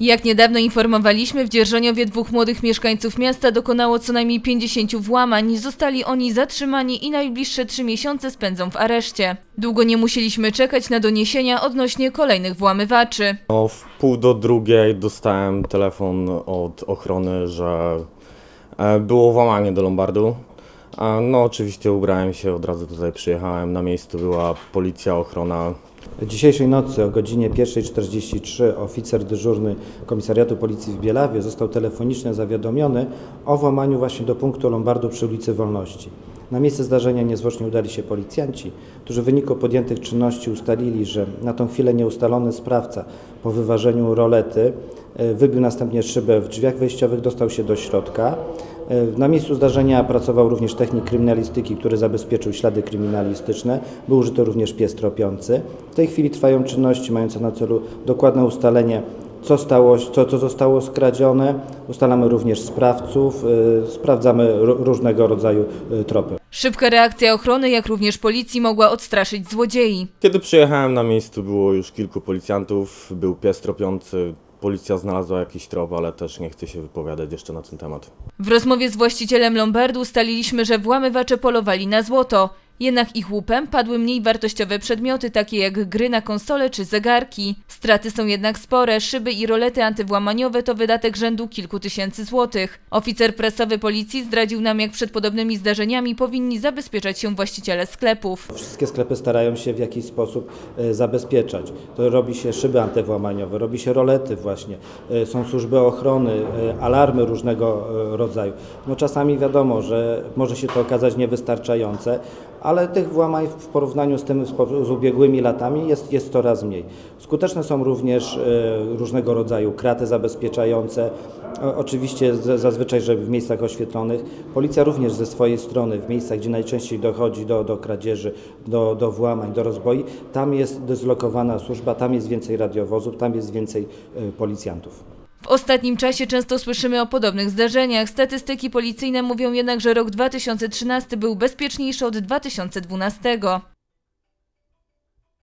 Jak niedawno informowaliśmy, w Dzierżoniowie dwóch młodych mieszkańców miasta dokonało co najmniej 50 włamań. Zostali oni zatrzymani i najbliższe trzy miesiące spędzą w areszcie. Długo nie musieliśmy czekać na doniesienia odnośnie kolejnych włamywaczy. No, w pół do drugiej dostałem telefon od ochrony, że e, było włamanie do Lombardu. A, No oczywiście ubrałem się, od razu tutaj przyjechałem. Na miejscu była policja, ochrona. Dzisiejszej nocy o godzinie 1.43 oficer dyżurny Komisariatu Policji w Bielawie został telefonicznie zawiadomiony o włamaniu właśnie do punktu Lombardu przy ulicy Wolności. Na miejsce zdarzenia niezwłocznie udali się policjanci, którzy w wyniku podjętych czynności ustalili, że na tą chwilę nieustalony sprawca po wyważeniu rolety e, wybił następnie szybę w drzwiach wejściowych, dostał się do środka. E, Na miejscu zdarzenia pracował również technik kryminalistyki, który zabezpieczył ślady kryminalistyczne. Był użyty również pies tropiący. W tej chwili trwają czynności mające na celu dokładne ustalenie, co, stało, co, co zostało skradzione. Ustalamy również sprawców, e, sprawdzamy ró- różnego rodzaju e, tropy. Szybka reakcja ochrony, jak również policji mogła odstraszyć złodziei. Kiedy przyjechałem na miejscu było już kilku policjantów, był pies tropiący. Policja znalazła jakiś trop, ale też nie chcę się wypowiadać jeszcze na ten temat. W rozmowie z właścicielem Lombardu ustaliliśmy, że włamywacze polowali na złoto. Jednak ich łupem padły mniej wartościowe przedmioty, takie jak gry na konsole czy zegarki. Straty są jednak spore. Szyby i rolety antywłamaniowe to wydatek rzędu kilku tysięcy złotych. Oficer prasowy policji zdradził nam, jak przed podobnymi zdarzeniami powinni zabezpieczać się właściciele sklepów. Wszystkie sklepy starają się w jakiś sposób e, zabezpieczać. To robi się szyby antywłamaniowe, robi się rolety właśnie, e, są służby ochrony, e, alarmy różnego rodzaju. No czasami wiadomo, że może się to okazać niewystarczające, ale tych włamań w porównaniu z tym z ubiegłymi latami jest, jest coraz mniej. Skuteczne są również e, różnego rodzaju kraty zabezpieczające, o- oczywiście zazwyczaj, żeby w miejscach oświetlonych. Policja również ze swojej strony, w miejscach, gdzie najczęściej dochodzi do, do kradzieży, do, do włamań, do rozboi, tam jest dyslokowana służba, tam jest więcej radiowozów, tam jest więcej e, policjantów. W ostatnim czasie często słyszymy o podobnych zdarzeniach. Statystyki policyjne mówią jednak, że rok 2013 był bezpieczniejszy od 2012.